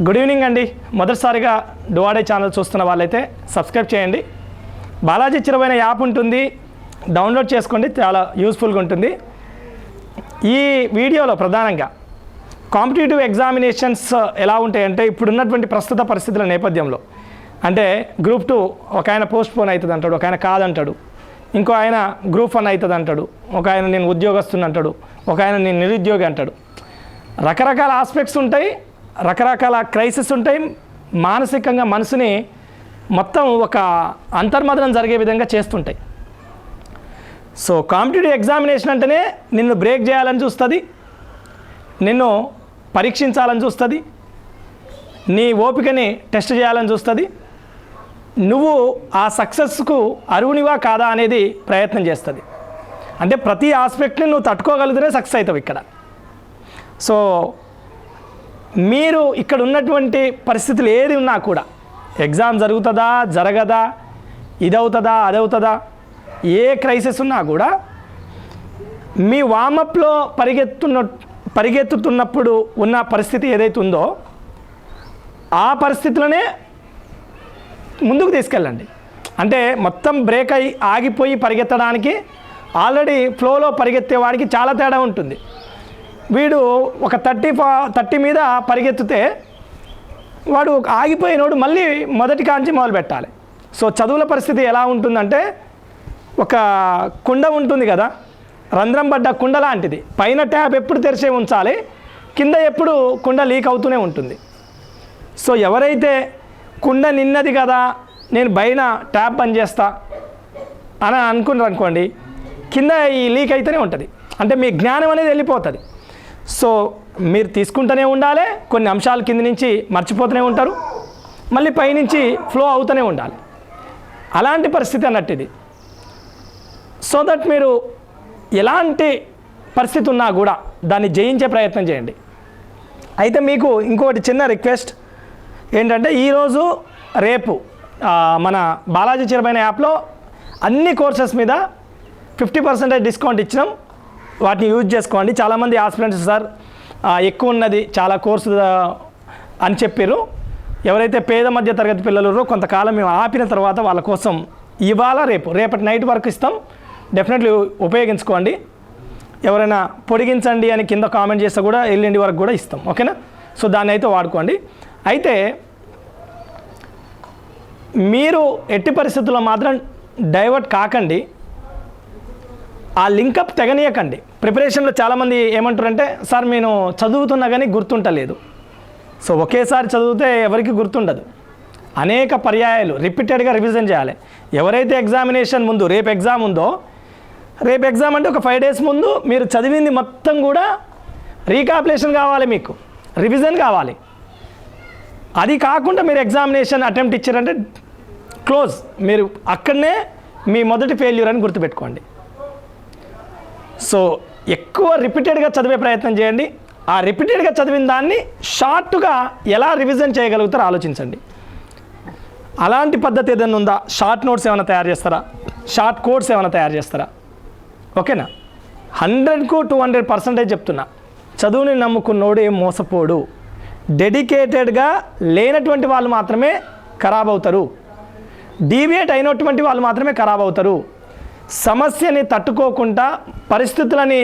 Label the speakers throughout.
Speaker 1: Good evening అండి. మొదటిసారిగా డువాడే channel చూస్తున్న వాళ్ళైతే సబ్స్క్రైబ్ చేయండి. బాలాజీ చిరవైన యాప్ ఉంటుంది. డౌన్లోడ్ చేసుకోండి. చాలా యూస్ఫుల్గా ఉంటుంది. ఈ వీడియోలో ప్రధానంగా కాంపిటేటివ్ ఎగ్జామినేషన్స్ ఎలా ఉంటాయంటే ఇప్పుడున్నటువంటి ప్రస్తుత పరిస్థితుల నేపథ్యంలో. అంటే గ్రూప్ టూ ఒక ఆయన పోస్ట్ పోన్ అవుతుంది అంటాడు ఒక ఆయన కాదంటాడు. ఇంకో ఆయన గ్రూప్ వన్ అవుతుంది అంటాడు ఒక ఆయన నేను ఉద్యోగస్తుని అంటాడు. ఒక ఆయన నేను నిరుద్యోగి అంటాడు. రకరకాల ఆస్పెక్ట్స్ ఉంటాయి. రకరకాల క్రైసిస్ ఉంటాయి. మానసికంగా మనసుని మొత్తం ఒక అంతర్మదనం జరిగే విధంగా చేస్తుంటాయి. సో కాంపిటేటివ్ ఎగ్జామినేషన్ అంటేనే నిన్ను బ్రేక్ చేయాలని చూస్తుంది. నిన్ను పరీక్షించాలని చూస్తుంది. నీ ఓపికని టెస్ట్ చేయాలని చూస్తుంది. నువ్వు ఆ సక్సెస్కు అరువునివా కాదా అనేది ప్రయత్నం చేస్తుంది. అంటే ప్రతి ఆస్పెక్ట్ని నువ్వు తట్టుకోగలిగితేనే సక్సెస్ అవుతావు ఇక్కడ. సో మీరు ఇక్కడ ఉన్నటువంటి పరిస్థితులు ఏది ఉన్నా కూడా ఎగ్జామ్ జరుగుతుందా జరగదా ఇదవుతుందా అదవుతుందా ఏ క్రైసిస్ ఉన్నా కూడా మీ వామప్లో పరిగెత్తున్న పరిగెత్తుతున్నప్పుడు ఉన్న పరిస్థితి ఏదైతే ఉందో ఆ పరిస్థితులనే ముందుకు తీసుకెళ్ళండి. అంటే మొత్తం బ్రేక్ అయి ఆగిపోయి పరిగెత్తడానికి ఆల్రెడీ ఫ్లోలో పరిగెత్తేవాడికి చాలా తేడా ఉంటుంది. వీడు ఒక థర్టీ ఫా థర్టీ మీద పరిగెత్తితే వాడు ఆగిపోయినోడు మళ్ళీ మొదటి కాంచి మొదలు పెట్టాలి. సో చదువుల పరిస్థితి ఎలా ఉంటుందంటే ఒక కుండ ఉంటుంది కదా రంధ్రం పడ్డ కుండ లాంటిది. పైన ట్యాప్ ఎప్పుడు తెరిచే ఉంచాలి కింద ఎప్పుడు కుండ లీక్ అవుతూనే ఉంటుంది. సో ఎవరైతే కుండ నిన్నది కదా నేను పైన ట్యాప్ పనిచేస్తా చేస్తా అని అనుకున్నారు అనుకోండి కింద ఈ లీక్ అయితేనే ఉంటుంది. అంటే మీ జ్ఞానం అనేది వెళ్ళిపోతుంది. సో మీరు తీసుకుంటూనే ఉండాలి కొన్ని అంశాలు కింద నుంచి మర్చిపోతూనే ఉంటారు మళ్ళీ పైనుంచి ఫ్లో అవుతూనే ఉండాలి. అలాంటి పరిస్థితి అన్నట్టు ఇది. సో దట్ మీరు ఎలాంటి పరిస్థితి ఉన్నా కూడా దాన్ని జయించే ప్రయత్నం చేయండి. అయితే మీకు ఇంకొకటి చిన్న రిక్వెస్ట్ ఏంటంటే ఈరోజు రేపు మన బాలాజీ చిరమైన యాప్లో అన్ని కోర్సెస్ మీద ఫిఫ్టీ పర్సెంటేజ్ డిస్కౌంట్ ఇచ్చినాం. వాటిని యూజ్ చేసుకోండి. చాలామంది ఆస్పిరెంట్స్ సార్ ఎక్కువ ఉన్నది చాలా కోర్సు అని చెప్పారు ఎవరైతే పేద మధ్య తరగతి పిల్లలు కొంతకాలం మేము ఆపిన తర్వాత వాళ్ళ కోసం ఇవాళ రేపు రేపటి నైట్ వరకు ఇస్తాం. డెఫినెట్లీ ఉపయోగించుకోండి. ఎవరైనా పొడిగించండి అని కింద కామెంట్ చేస్తే కూడా ఎల్లుండి వరకు కూడా ఇస్తాం. ఓకేనా? సో దాన్ని అయితే వాడుకోండి. అయితే మీరు ఎట్టి పరిస్థితుల్లో మాత్రం డైవర్ట్ కాకండి. ఆ లింకప్ తెగనీయకండి. ప్రిపరేషన్లో చాలామంది ఏమంటారంటే సార్ నేను చదువుతున్నా కానీ గుర్తుంటలేదు. సో ఒకేసారి చదివితే ఎవరికి గుర్తుండదు. అనేక పర్యాయాలు రిపీటెడ్గా రివిజన్ చేయాలి. ఎవరైతే ఎగ్జామినేషన్ ముందు రేపు ఎగ్జామ్ ఉందో రేపు ఎగ్జామ్ అంటే ఒక ఫైవ్ డేస్ ముందు మీరు చదివింది మొత్తం కూడా రీకాపులేషన్ కావాలి మీకు. రివిజన్ కావాలి. అది కాకుండా మీరు ఎగ్జామినేషన్ అటెంప్ట్ ఇచ్చారంటే క్లోజ్ మీరు అక్కడనే మీ మొదటి ఫెయిల్యూర్ అని గుర్తుపెట్టుకోండి. సో ఎక్కువ రిపీటెడ్గా చదివే ప్రయత్నం చేయండి. ఆ రిపీటెడ్గా చదివిన దాన్ని షార్ట్గా ఎలా రివిజన్ చేయగలుగుతారో ఆలోచించండి. అలాంటి పద్ధతి ఏదైనా ఉందా? షార్ట్ నోట్స్ ఏమైనా తయారు చేస్తారా? షార్ట్ కోడ్స్ ఏమైనా తయారు చేస్తారా? ఓకేనా? హండ్రెడ్కు టూ హండ్రెడ్ పర్సెంటేజ్ చెప్తున్నా. చదువుని నమ్ముకున్నోడు ఏం మోసపోడు. డెడికేటెడ్గా లేనటువంటి వాళ్ళు మాత్రమే ఖరాబ్ అవుతారు. డీవియేట్ అయినటువంటి వాళ్ళు మాత్రమే ఖరాబ్ అవుతారు. సమస్యని తట్టుకోకుండా పరిస్థితులని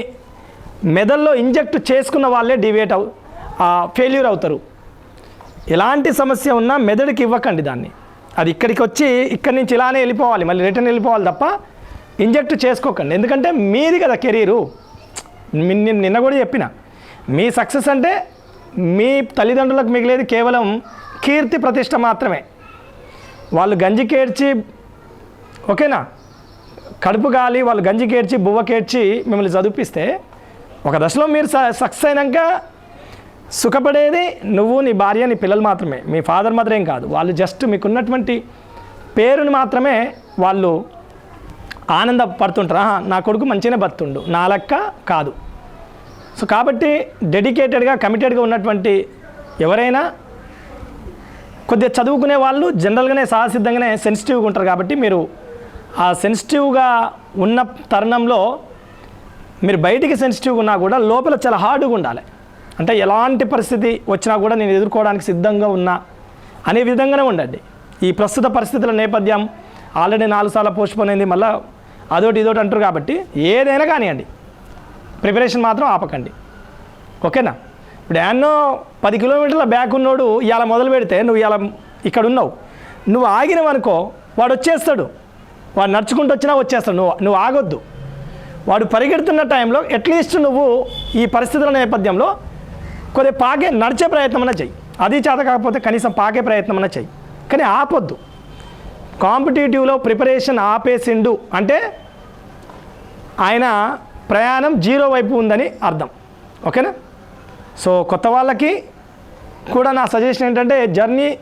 Speaker 1: మెదల్లో ఇంజెక్ట్ చేసుకున్న వాళ్ళే డివేట్ అవు ఫెయిల్యూర్ అవుతారు. ఎలాంటి సమస్య ఉన్నా మెదడుకి ఇవ్వకండి దాన్ని. అది ఇక్కడికి వచ్చి ఇక్కడి నుంచి ఇలానే వెళ్ళిపోవాలి మళ్ళీ రిటర్న్ వెళ్ళిపోవాలి తప్ప ఇంజెక్ట్ చేసుకోకండి. ఎందుకంటే మీది కదా కెరీరు. నేను నిన్న కూడా చెప్పిన. మీ సక్సెస్ అంటే మీ తల్లిదండ్రులకు మిగిలేది కేవలం కీర్తి ప్రతిష్ట మాత్రమే. వాళ్ళు గంజికేడ్చి ఓకేనా? కడుపు గాలి వాళ్ళు గంజి కేర్చి బువ్వ కేర్చి మిమ్మల్ని చదివిపిస్తే ఒక దశలో మీరు సక్సెస్ అయినాక సుఖపడేది నువ్వు నీ భార్య నీ పిల్లలు మాత్రమే. మీ ఫాదర్ మదర్ ఏం కాదు. వాళ్ళు జస్ట్ మీకున్నటువంటి పేరుని మాత్రమే వాళ్ళు ఆనందపడుతుంటారు. ఆహా నా కొడుకు మంచిగానే బతుండు నా లెక్క కాదు. సో కాబట్టి డెడికేటెడ్గా కమిటెడ్గా ఉన్నటువంటి ఎవరైనా కొద్దిగా చదువుకునే వాళ్ళు జనరల్గానే సహసిద్ధంగానే సెన్సిటివ్గా ఉంటారు కాబట్టి మీరు ఆ సెన్సిటివ్గా ఉన్న తరుణంలో మీరు బయటికి సెన్సిటివ్గా ఉన్నా కూడా లోపల చాలా హార్డ్గా ఉండాలి. అంటే ఎలాంటి పరిస్థితి వచ్చినా కూడా నేను ఎదుర్కోవడానికి సిద్ధంగా ఉన్నా అనే విధంగానే ఉండండి. ఈ ప్రస్తుత పరిస్థితుల నేపథ్యం ఆల్రెడీ నాలుగు సార్లు పోస్ట్పోన్ అయింది మళ్ళీ అదోటి ఇదోటి అంటారు కాబట్టి ఏదైనా కానివ్వండి ప్రిపరేషన్ మాత్రం ఆపకండి. ఓకేనా? ఇప్పుడు ఎన్నో పది కిలోమీటర్ల బ్యాక్ ఉన్నోడు ఇవాళ మొదలు పెడితే నువ్వు ఇవాళ ఇక్కడ ఉన్నావు నువ్వు ఆగినవనుకో వాడు వచ్చేస్తాడు. వాడు నడుచుకుంటూ వచ్చినా వచ్చేస్తాడు. నువ్వు నువ్వు ఆగొద్దు. వాడు పరిగెడుతున్న టైంలో అట్లీస్ట్ నువ్వు ఈ పరిస్థితుల నేపథ్యంలో కొద్ది పాకే నడిచే ప్రయత్నం అన్నా చెయ్యి. అది చేత కాకపోతే కనీసం పాకే ప్రయత్నం అన్నా చెయ్యి. కానీ ఆపొద్దు. కాంపిటేటివ్లో ప్రిపరేషన్ ఆపేసిండు అంటే ఆయన ప్రయాణం జీరో వైపు ఉందని అర్థం. ఓకేనా? సో కొత్త వాళ్ళకి కూడా నా సజెషన్ ఏంటంటే journey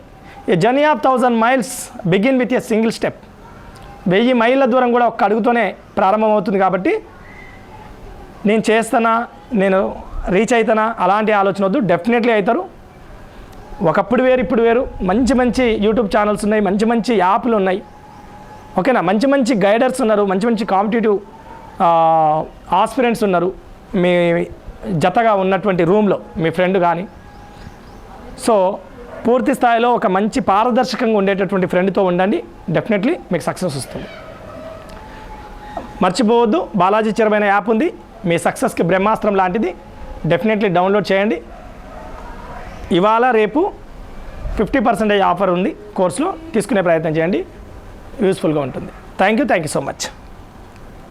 Speaker 1: a journey of thousand miles begin with a single step. వెయ్యి మైళ్ళ దూరం కూడా ఒక్క అడుగుతోనే ప్రారంభమవుతుంది కాబట్టి నేను చేస్తానా నేను రీచ్ అవుతానా అలాంటి ఆలోచన వద్దు. డెఫినెట్లీ అవుతారు ఒకప్పుడు వేరు ఇప్పుడు వేరు. మంచి మంచి యూట్యూబ్ ఛానల్స్ ఉన్నాయి మంచి మంచి యాప్లు ఉన్నాయి. ఓకేనా మంచి మంచి గైడర్స్ ఉన్నారు మంచి మంచి కాంపిటేటివ్ ఆస్పిరెంట్స్ ఉన్నారు. మీ జతగా ఉన్నటువంటి రూమ్లో మీ ఫ్రెండ్ కానీ సో పూర్తి స్థాయిలో ఒక మంచి పారదర్శకంగా ఉండేటటువంటి ఫ్రెండ్తో ఉండండి. డెఫినెట్లీ మీకు సక్సెస్ వస్తుంది. మర్చిపోవద్దు బాలాజీ చిరమైన యాప్ ఉంది. మీ సక్సెస్కి బ్రహ్మాస్త్రం లాంటిది. డెఫినెట్లీ డౌన్లోడ్ చేయండి. ఇవాళ రేపు ఫిఫ్టీ పర్సెంటేజ్ ఆఫర్ ఉంది. కోర్సులో తీసుకునే ప్రయత్నం చేయండి. యూస్ఫుల్గా ఉంటుంది. Thank you thank you so much